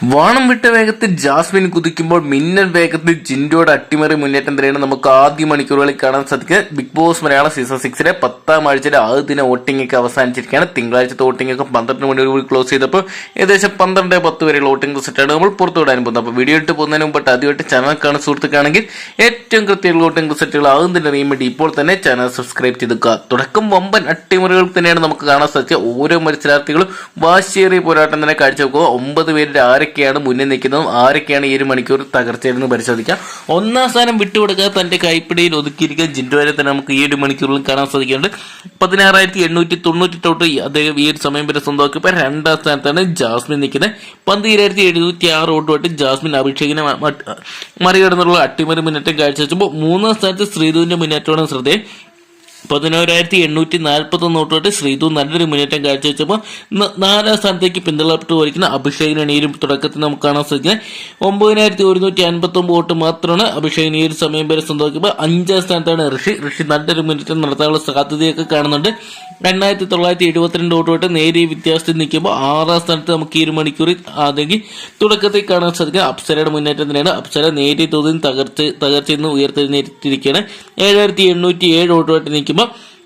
വാണം വിട്ട വേഗത്തിൽ ജാസ്മിൻ കുതിക്കുമ്പോൾ മിന്നൽ വേഗത്തിൽ ജിൻഡോയുടെ അട്ടിമറി മുന്നേറ്റം തന്നെയാണ് നമുക്ക് ആദ്യ മണിക്കൂറുകളിൽ കാണാൻ സാധിക്കുന്നത് ബിഗ് ബോസ് മലയാളം സീസൺ സിക്സിലെ പത്താം ആഴ്ചയിലെ ആദ്യ ദിന വോട്ടിംഗ് ഒക്കെ അവസാനിച്ചിരിക്കുകയാണ്. തിങ്കളാഴ്ചത്തെ വോട്ടിംഗ് ഒക്കെ പന്ത്രണ്ട് മണിയോട് ക്ലോസ് ചെയ്തപ്പോൾ ഏകദേശം പന്ത്രണ്ട് പത്ത് വരെയുള്ള വോട്ടിംഗ് സെറ്റാണ് നമ്മൾ പുറത്തു വിടാൻ പോകുന്നത്. അപ്പോൾ വീഡിയോ ഇട്ട് പോകുന്നതിന് മുമ്പ് ആദ്യമായിട്ട് ചാനൽ കാണുന്ന സുഹൃത്തുക്കാണെങ്കിൽ ഏറ്റവും കൃത്യമുള്ള വോട്ടിംഗ് സെറ്റുകൾ ആദ്യം തന്നെ അറിയാൻ വേണ്ടി ഇപ്പോൾ തന്നെ ചാനൽ സബ്സ്ക്രൈബ് ചെയ്തുക തുടക്കം വമ്പൻ അട്ടിമറികൾ തന്നെയാണ് നമുക്ക് കാണാൻ സാധിച്ചത് ഓരോ മത്സരാർത്ഥികളും വാശിയേറിയ പോരാട്ടം തന്നെ കാഴ്ചവെക്കുക. ഒമ്പത് പേരിൽ ആരൊക്കെയാണ് മുന്നിൽ നിൽക്കുന്നതും? ആരൊക്കെയാണ് ഈ ഒരു മണിക്കൂർ തകർച്ചയെന്ന് പരിശോധിക്കാം. ഒന്നാം സ്ഥാനം വിട്ടുകൊടുക്കാതെ തന്റെ കൈപ്പിടിയിൽ ഒതുക്കിയിരിക്കുന്ന ജിൻഡോയെ തന്നെ നമുക്ക് ഈ ഒരു മണിക്കൂറിൽ കാണാൻ സാധിക്കുന്നുണ്ട്. പതിനാറായിരത്തി എണ്ണൂറ്റി തൊണ്ണൂറ്റി തൊട്ട് അദ്ദേഹം ഈ ഒരു സമയം വരെ സ്വന്തമാക്കിയപ്പോൾ രണ്ടാം സ്ഥാനത്താണ് ജാസ്മിൻ നിൽക്കുന്നത്. പന്തിരായിരത്തി എഴുന്നൂറ്റി ആറ് വോട്ടുമായിട്ട് ജാസ്മിൻ അഭിഷേകിനെ മറികടന്നുള്ള അട്ടിമറി മുന്നേറ്റം കാഴ്ചവെച്ചപ്പോൾ മൂന്നാം സ്ഥാനത്ത് ശ്രീധുവിന്റെ മുന്നേറ്റമാണ് ശ്രദ്ധേയം പതിനോരായിരത്തി എണ്ണൂറ്റി നാൽപ്പത്തി ഒന്ന് തൊട്ട് ശ്രീതു നല്ലൊരു മുന്നേറ്റം കാഴ്ചവെച്ചപ്പോൾ നാലാം സ്ഥാനത്തേക്ക് പിന്തള്ളപ്പെട്ടു പോയിരിക്കുന്ന അഭിഷേക് ഒരു തുടക്കത്തിൽ നമുക്ക് കാണാൻ സാധിക്കുന്നത്. ഒമ്പതിനായിരത്തി ഒരുന്നൂറ്റി അൻപത്തി ഒമ്പത് വോട്ട് മാത്രമാണ് അഭിഷേക് ഈ ഒരു സമയം വരെ സ്വന്തമാക്കിയപ്പോൾ അഞ്ചാം സ്ഥാനത്താണ് ഋഷി. ഋഷി നല്ലൊരു മുന്നേറ്റം നടത്താനുള്ള സാധ്യതയൊക്കെ കാണുന്നുണ്ട്. എണ്ണായിരത്തി തൊള്ളായിരത്തി എഴുപത്തിരണ്ട് വോട്ടുമായിട്ട് നേരിയ വ്യത്യാസത്തിൽ നിൽക്കുമ്പോൾ ആറാം സ്ഥാനത്ത് നമുക്ക് ഈ ഒരു മണിക്കൂറിൽ അല്ലെങ്കിൽ തുടക്കത്തിൽ കാണാൻ സാധിക്കുക അപ്സരയുടെ മുന്നേറ്റം തന്നെയാണ്. അപ്സര നേരിയ തോതിൽ തകർച്ച തകർച്ചയിൽ നിന്ന് ഉയർത്തെഴുന്നേറ്റിരിക്കുകയാണ്. ഏഴായിരത്തി എണ്ണൂറ്റി ഏഴ് വോട്ടുമായിട്ട് നിൽക്കുമ്പോൾ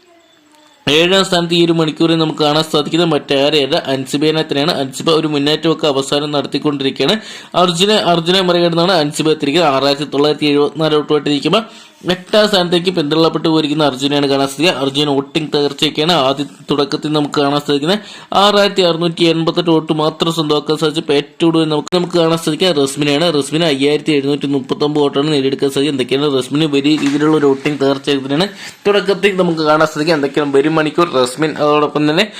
ഏഴാം സ്ഥാനത്ത് ഈ ഒരു മണിക്കൂറിൽ നമുക്ക് കാണാൻ സാധിക്കുന്നത് മറ്റാരെയല്ല? അൻസിബേനെ തന്നെയാണ്. അൻസിബ ഒരു മുന്നേറ്റമൊക്കെ അവസാനം നടത്തിക്കൊണ്ടിരിക്കുകയാണ്. അർജുനെ അർജുനെ മറികടന്നാണ് അൻസിബ എത്തിയിരിക്കുന്നത്. ആറായിരത്തി തൊള്ളായിരത്തി എഴുപത്തിനാല് വോട്ടുമായിട്ട് നിൽക്കുമ്പോൾ എട്ടാം സ്ഥാനത്തേക്ക് പിന്തള്ളപ്പെട്ട് പോയിരിക്കുന്ന അർജുനെയാണ് കാണാൻ സാധിക്കുക. അർജുൻ വോട്ടിംഗ് തകർച്ചയൊക്കെയാണ് ആദ്യ തുടക്കത്തിൽ നമുക്ക് കാണാൻ സാധിക്കുന്നത്. ആറായിരത്തി അറുന്നൂറ്റി എൺപത്തെട്ട് വോട്ട് മാത്രം സ്വന്തമാക്കാൻ സാധിച്ചപ്പോൾ ഏറ്റവും കൂടുതൽ നമുക്ക് നമുക്ക് കാണാൻ സാധിക്കുക റസ്മിനെയാണ്. റസ്മിന് അയ്യായിരത്തി എഴുന്നൂറ്റി മുപ്പത്തൊമ്പത് വോട്ടാണ് നേടിയെടുക്കാൻ സാധിക്കുക. എന്തൊക്കെയാണ് റസ്മിന് വലിയ രീതിയിലുള്ള ഒരു വോട്ടിംഗ് തകർച്ച തുടക്കത്തിൽ നമുക്ക് കാണാൻ സാധിക്കുക. എന്തൊക്കെയാണ്? വരും മണിക്കൂർ റസ്മിൻ അതോടൊപ്പം തന്നെ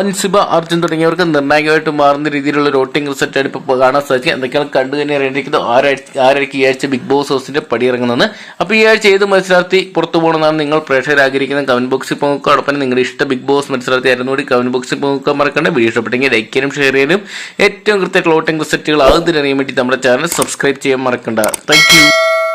അൻസിബ അർജുൻ തുടങ്ങിയവർക്ക് നിർണായകമായിട്ട് മാറുന്ന രീതിയിലുള്ള വോട്ടിംഗ് റിസൾട്ടാണ് ഇപ്പോൾ കാണാൻ സാധിക്കുക എന്തൊക്കെയാണ് കണ്ടു തന്നെ അറിയേണ്ടിരിക്കുന്നത് ആരാഴ്ച ആരായിരിക്കും ഈ ആഴ്ച ബിഗ് ബോസ് ഹൗസിന്റെ പടിയിറങ്ങുന്നത് അപ്പോൾ ഈ ആഴ്ച ഏത് മത്സരാർത്ഥി പുറത്തു പോകണമെന്നാണ് നിങ്ങൾ പ്രേക്ഷകർ ആഗ്രഹിക്കുന്നത്? കമന്റ് ബോക്സിൽ പോകുക അതോടൊപ്പം നിങ്ങളുടെ ഇഷ്ട ബിഗ് ബോസ് മത്സരാർത്ഥി ആയിരുന്നു കൂടി കമന്റ് ബോക്സിൽ പോകുക മറക്കണ്ട. വീഡിയോ ഇഷ്ടപ്പെട്ടെങ്കിൽ ലൈക്ക് ചെയ്യാനും ഷെയർ ചെയ്യാനും. ഏറ്റവും കൃത്യമായിട്ടുള്ള വോട്ടിംഗ് റിസൾട്ടുകൾ അറിയാൻ വേണ്ടി നമ്മുടെ ചാനൽ സബ്സ്ക്രൈബ് ചെയ്യാൻ മറക്കണ്ട. താങ്ക്